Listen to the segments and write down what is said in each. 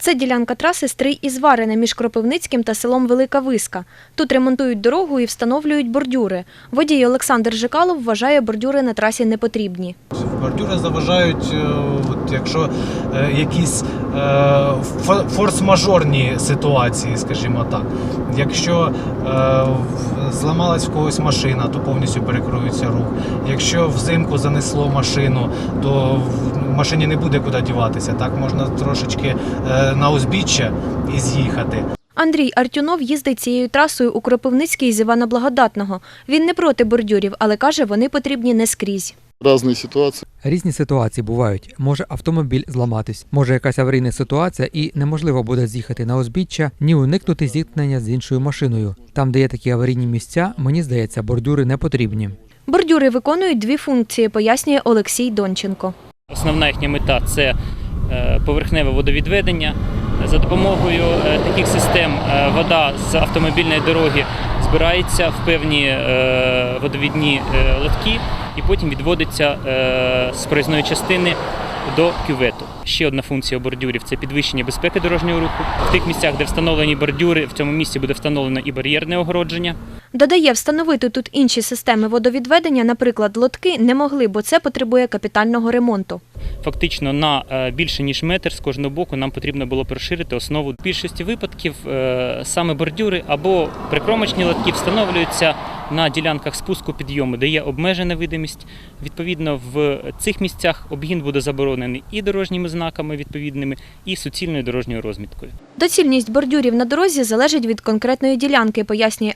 Це ділянка траси Стрий із Варина між Кропивницьким та селом Велика Виска. Тут ремонтують дорогу і встановлюють бордюри. Водій Олександр Жикалов вважає, бордюри на трасі не потрібні. Бордюри заважають, е, якщо е, якісь е, фо- форс-мажорні ситуації, скажімо так. Якщо зламалась в когось машина, то повністю перекроюється рух. Якщо взимку занесло машину, то машині не буде куди діватися. Так можна трошечки е, на узбіччя і з'їхати. Андрій Артюнов їздить цією трасою у Кропивницький з Івана Благодатного. Він не проти бордюрів, але каже, вони потрібні не скрізь. разные ситуации. Різні ситуації бувають. Може автомобіль зламатись, може якась аварійна ситуація, і неможливо буде з'їхати на узбіччя, ні уникнути зіткнення з іншою машиною. Там, де є такі аварійні місця, мені здається, бордюри не потрібні. Бордюри виконують дві функції, пояснює Олексій Донченко. Основна їхня мета це е, поверхневе водовідведення. За допомогою е, таких систем е, вода з автомобільної дороги збирається в певні водовідні лотки і потім відводиться з проїзної частини до кювету. Ще одна функція бордюрів це підвищення безпеки дорожнього руху. В тих місцях, де встановлені бордюри, в цьому місці буде встановлено і бар'єрне огородження. Додає, встановити тут інші системи водовідведення, наприклад, лотки, не могли, бо це потребує капітального ремонту. фактично на е, більше ніж метр з кожного боку нам потрібно було розширити основу. В більшості випадків е, саме бордюри або прикромочні лотки встановлюються на ділянках спуску підйому, де є обмежена видимість. Відповідно, в цих місцях обгін буде заборонений і дорожніми знаками відповідними, і суцільною дорожньою розміткою. Доцільність бордюрів на дорозі залежить від конкретної ділянки, пояснює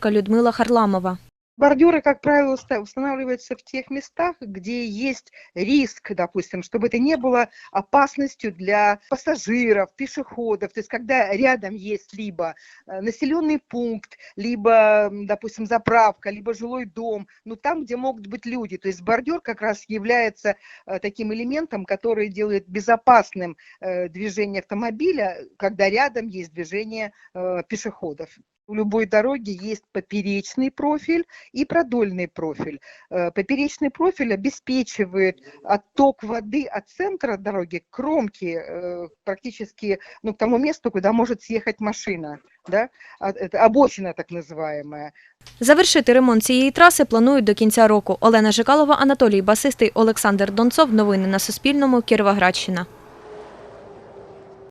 архітекторка Людмила Харламова. Бордюры, как правило, уста- устанавливаются в тех местах, где есть риск, допустим, чтобы это не было опасностью для пассажиров, пешеходов. То есть, когда рядом есть либо э, населенный пункт, либо, допустим, заправка, либо жилой дом, ну там, где могут быть люди. То есть бордюр как раз является э, таким элементом, который делает безопасным э, движение автомобиля, когда рядом есть движение пешеходов. У любой дороги есть поперечный профиль и продольный профиль. Э, Поперечный профиль обеспечивает отток воды от центра дороги к кромке, э, практически ну, к тому месту, куда может съехать машина. Да? А- Это обочина так называемая. Завершити ремонт цієї траси планують до кінця року. Олена Жикалова, Анатолій Басистий, Олександр Донцов. Новини на Суспільному. Кіровоградщина.